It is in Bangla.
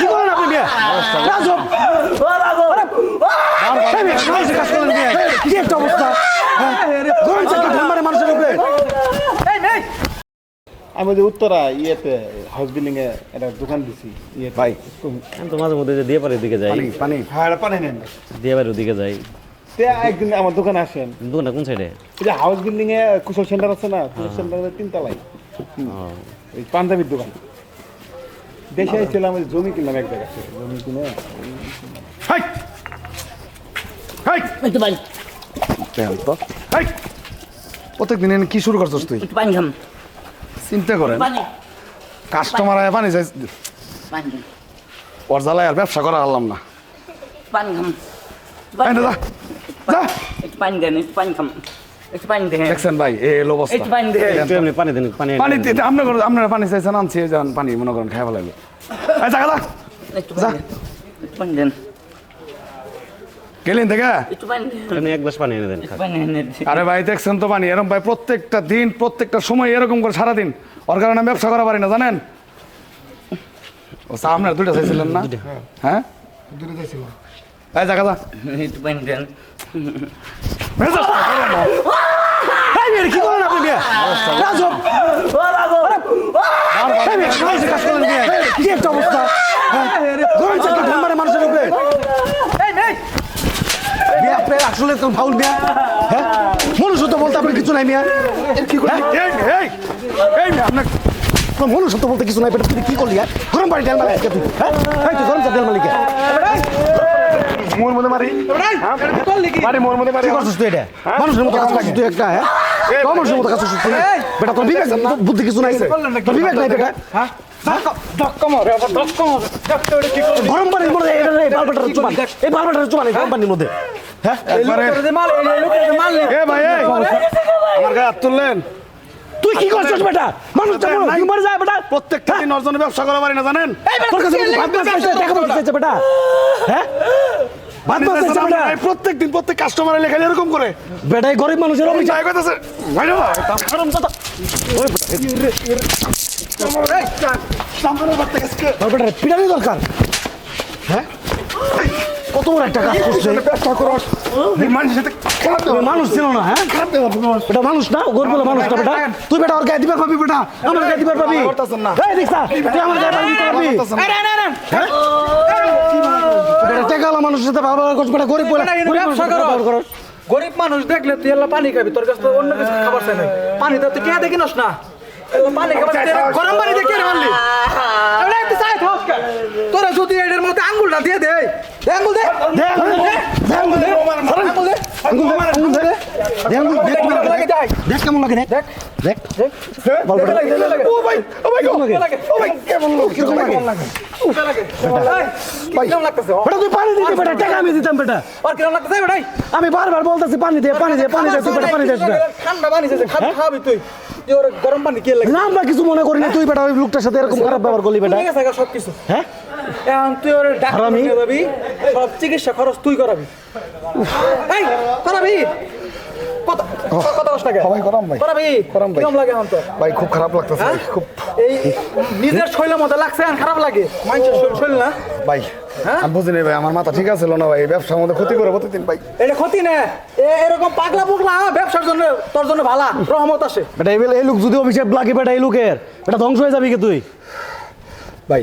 কি করেন আপনি মেয়ে? রাজব। এই মেয়ে, সাহসে কাজ করেন মেয়ে। কি একটা অবস্থা? গরম চাকরি ঢেল মারে মানুষের উপরে। আমি যে উত্তরা ইয়েতে হাউস বিল্ডিং এ একটা দোকান দিছি ইয়ে ভাই আমি তো মাঝে মধ্যে যে দিয়ে পারে দিকে যাই পানি পানি হ্যাঁ পানি নেন দিয়ে পারে ওদিকে যাই একদিন আমার দোকানে আসেন দোকানটা কোন সাইডে এই যে হাউস বিল্ডিং এ কুশল সেন্টার আছে না কুশল সেন্টারের তিনতলায় পাঞ্জাবির দোকান দেশে ছিলাম ওই জমি কিনলাম এক জায়গা থেকে। জমি কিনে হাই! হাই! একটু পানি। কেন তো। হাই! প্রত্যেক দিন কি শুরু করছস তুই? একটু পানি খাম। চিন্তা করেন। পানি। কাস্টমার আয় পানি চাই পানি। খাম ওর জ্বালায় আর ব্যবসা করা হারলাম না। পানি খাম। যা। যা পানি দেন পানি খাম। একটু পানি দেন দেখছেন ভাই এ অবস্থা। একটু পানি দেন একটু এমনি পানি দেন পানি পানি দিতে আপনার আপনারা পানি চাইছেন আনছি যান পানি মনে করেন খাই ভালো লাগবে এই জায়গা যা। একটু পানি একটু পানি দেন। গেলেন থেকে? একটু পানি দেন। এমনি এক গ্লাস পানি এনে দেন একটু পানি এনে দিন। আরে ভাই দেখছেন তো পানি এরকম ভাই প্রত্যেকটা দিন প্রত্যেকটা সময় এরকম করে সারাদিন। ওর কারণে আমি ব্যবসা করা পারি না জানেন? আপনার দুইটা চাইছিলেন না? হ্যাঁ? এই জায়গা যা একটু পানি দেন কি করেন আপনি? রাজব। কাজ করেন। কি একটা অবস্থা? হ্যাঁ? গরম চাকরি মারে মানুষের উপরে। মেয়ে, আপনার আসলে তো ফাউল মেয়ে। হ্যাঁ? বলতে আপনার কিছু নাই মেয়ে। হ্যাঁ? এই, এই, এই আপনার আপনার মনুষ্যত্ব বলতে কিছু নাই বেটা, তুমি কি করলি হ্যাঁ? গরম পানি ঢেল মালিক তুই হ্যাঁ তুই গরম চা ঢেল মালিক মোর। মধ্যে মারি মারি মোর মধ্যে মারি। কি করছিস তুই এটা? মানুষের মতো কাজ করছিস তুই একটা হ্যাঁ? মানুষের মতো কাজ করছিস তুই বেটা তোর বিবেক তোর বুদ্ধি কিছু নাই তোর বিবেক নাই বেটা। গরম পানির মধ্যে এই বালবাটার চুমান এই বালবাটার চুমান এই গরম পানির মধ্যে। হ্যাঁ? এ ভাই এই। আমার গায়ে হাত তুললেন। তুই কি করছিস বেটা? যায় বেটা। প্রত্যেকটা দিন অর্জনে ব্যবসা করা পারি না জানেন? টাকা পয়সা বেটা। হ্যাঁ? ভাত বেটা প্রত্যেক কাস্টমার লেখা এরকম করে বেটা এই গরিব মানুষের ভাই না কথা বেটা পিটানি দরকার হ্যাঁ কত বড় একটা কাজ করছে করো মানুষের সাথে মানুষ ছিল না হ্যাঁ খারাপ মানুষ না গরিব মানুষ না বেটা তুই বেটা ওর গায়ে দিবার পাবি বেটা আমার গায়ে দিবার পাবি এই দেখছা তুই আমার গায়ে দিতে পারবি হ্যাঁ? বেটা টেকালা মানুষের সাথে ভালো করছ বেটা গরিব বলে ব্যবসা করো। গরিব মানুষ দেখলে তুই এলা পানি খাবি তোর কাছে অন্য কিছু খাবার চাই নাই পানি তো তুই কে দেখিনস না পানি খাবার গরম পানি মারলি তোরা যদি মধ্যে আঙ্গুলটা দিয়ে দে দে আঙ্গুল দে দে আঙ্গুল দে, দে আঙ্গুল দে, আঙ্গুল দে দে, দে, দে আঙ্গুল, দেখ কেমন লাগে, লাগে দেখ। দেখ কেমন লাগে, দেখ, দেখ, বল লাগে লাগে ও ভাই ও ভাই কেমন লাগে? লাগে ও ভাই কেমন লাগে? লাগে কেমন লাগতেছে বেটা তুই পানি দিতে বেটা টাকা আমি দিতাম বেটা। আর লাগতেছে বেটাই? আমি বারবার বলতেছি পানি দে পানি দে পানি দে তুই বেটা পানি না ঠান্ডা পানি দিয়েছে খাবি তুই। গরম পানি কে লাগে? না আমরা কিছু মনে করি না তুই বেটা ওই লোকটার সাথে এরকম খারাপ ব্যবহার করলি বেটা। ঠিক আছে সব কিছু হ্যাঁ? এখন তুই ওর ডাক্তার হারামি। নিয়ে যাবি সব চিকিৎসা খরচ তুই করাবি। এই করাবি? কত কত কষ্ট লাগে সবাই করাম ভাই। করাবি? করাম ভাই। লাগে এখন তো? ভাই খুব খারাপ লাগতেছে হ্যাঁ? খুব এই নিজের শৈলের লাগছে এখন খারাপ লাগে। শৈল না? ভাই হ্যাঁ? আমি ভাই আমার মাথা ঠিক আছিল না ভাই ব্যবসার মধ্যে ক্ষতি করে প্রতিদিন ভাই। এটা ক্ষতি না। এ এরকম পাগলা পুগলা ব্যবসার জন্য তোর জন্য ভালা রহমত আসে। বেটা এই লোক যদি অভিশাপ লাগে বেটা এই লোকের। এটা ধ্বংস হয়ে যাবি কি তুই? ভাই